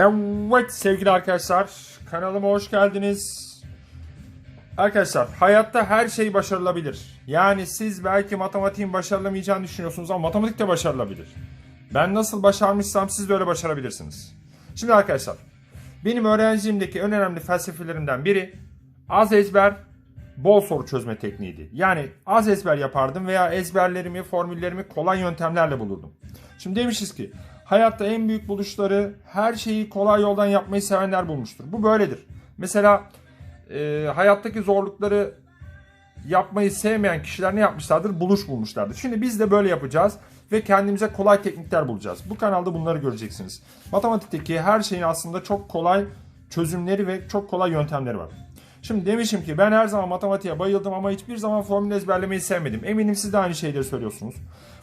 Evet sevgili arkadaşlar kanalıma hoş geldiniz. Arkadaşlar hayatta her şey başarılabilir. Yani siz belki matematiğin başarılamayacağını düşünüyorsunuz ama matematik de başarılabilir. Ben nasıl başarmışsam siz de öyle başarabilirsiniz. Şimdi arkadaşlar benim öğrenciliğimdeki en önemli felsefelerimden biri az ezber bol soru çözme tekniğiydi. Yani az ezber yapardım veya ezberlerimi, formüllerimi kolay yöntemlerle bulurdum. Şimdi demişiz ki hayatta en büyük buluşları her şeyi kolay yoldan yapmayı sevenler bulmuştur. Bu böyledir. Mesela e, hayattaki zorlukları yapmayı sevmeyen kişiler ne yapmışlardır? Buluş bulmuşlardır. Şimdi biz de böyle yapacağız ve kendimize kolay teknikler bulacağız. Bu kanalda bunları göreceksiniz. Matematikteki her şeyin aslında çok kolay çözümleri ve çok kolay yöntemleri var. Şimdi demişim ki ben her zaman matematiğe bayıldım ama hiçbir zaman formül ezberlemeyi sevmedim. Eminim siz de aynı şeyleri söylüyorsunuz.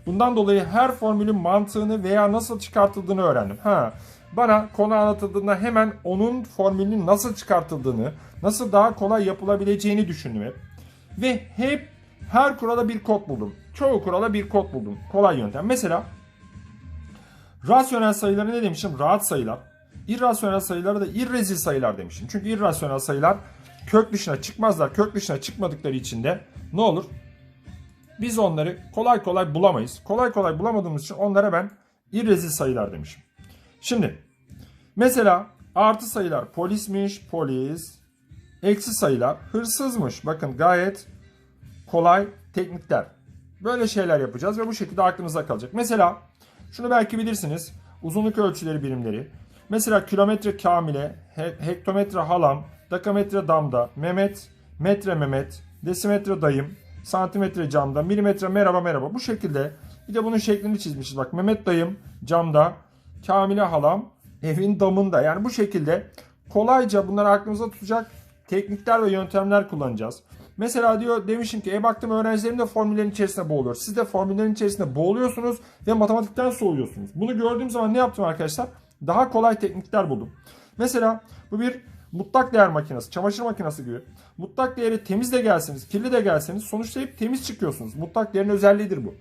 Bundan dolayı her formülün mantığını veya nasıl çıkartıldığını öğrendim. Ha, bana konu anlatıldığında hemen onun formülünün nasıl çıkartıldığını, nasıl daha kolay yapılabileceğini düşündüm hep. Ve hep her kurala bir kod buldum. Çoğu kurala bir kod buldum. Kolay yöntem. Mesela rasyonel sayıları ne demişim? Rahat sayılar. İrrasyonel sayıları da irrezil sayılar demişim. Çünkü irrasyonel sayılar kök dışına çıkmazlar. Kök dışına çıkmadıkları için de ne olur? Biz onları kolay kolay bulamayız. Kolay kolay bulamadığımız için onlara ben irrezil sayılar demişim. Şimdi mesela artı sayılar polismiş, polis. Eksi sayılar hırsızmış. Bakın gayet kolay teknikler. Böyle şeyler yapacağız ve bu şekilde aklınızda kalacak. Mesela şunu belki bilirsiniz. Uzunluk ölçüleri birimleri. Mesela kilometre kamile, he- hektometre halam, dakametre damda, Mehmet, metre Mehmet, desimetre dayım, santimetre camda, milimetre merhaba merhaba. Bu şekilde bir de bunun şeklini çizmişiz. Bak Mehmet dayım camda, Kamile halam evin damında. Yani bu şekilde kolayca bunları aklımıza tutacak teknikler ve yöntemler kullanacağız. Mesela diyor demişim ki e baktım öğrencilerim de formüllerin içerisinde boğuluyor. Siz de formüllerin içerisinde boğuluyorsunuz ve matematikten soğuyorsunuz. Bunu gördüğüm zaman ne yaptım arkadaşlar? Daha kolay teknikler buldum. Mesela bu bir mutlak değer makinesi, çamaşır makinesi gibi. Mutlak değeri temiz de gelseniz, kirli de gelseniz sonuçta hep temiz çıkıyorsunuz. Mutlak değerin özelliğidir bu.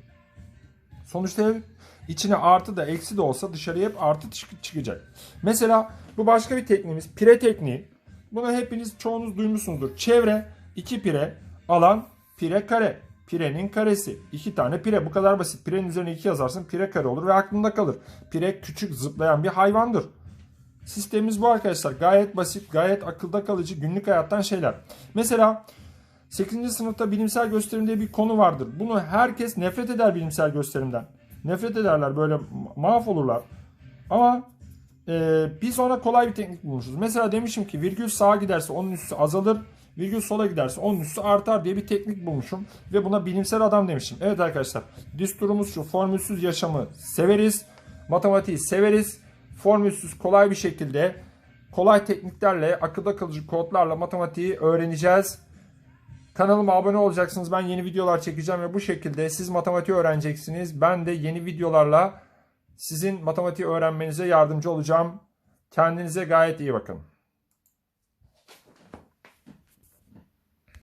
Sonuçta hep içine artı da eksi de olsa dışarıya hep artı çık- çıkacak. Mesela bu başka bir tekniğimiz pire tekniği. Bunu hepiniz çoğunuz duymuşsunuzdur. Çevre 2 pire, alan pire kare. Pirenin karesi. 2 tane pire. Bu kadar basit. Pirenin üzerine 2 yazarsın pire kare olur ve aklında kalır. Pire küçük zıplayan bir hayvandır. Sistemimiz bu arkadaşlar. Gayet basit, gayet akılda kalıcı günlük hayattan şeyler. Mesela 8. sınıfta bilimsel gösterim diye bir konu vardır. Bunu herkes nefret eder bilimsel gösterimden. Nefret ederler böyle mahvolurlar. Ama e, biz ona kolay bir teknik bulmuşuz. Mesela demişim ki virgül sağa giderse onun üssü azalır. Virgül sola giderse onun üssü artar diye bir teknik bulmuşum. Ve buna bilimsel adam demişim. Evet arkadaşlar düsturumuz şu formülsüz yaşamı severiz. Matematiği severiz. Formülsüz kolay bir şekilde kolay tekniklerle akılda kalıcı kodlarla matematiği öğreneceğiz. Kanalıma abone olacaksınız. Ben yeni videolar çekeceğim ve bu şekilde siz matematiği öğreneceksiniz. Ben de yeni videolarla sizin matematiği öğrenmenize yardımcı olacağım. Kendinize gayet iyi bakın.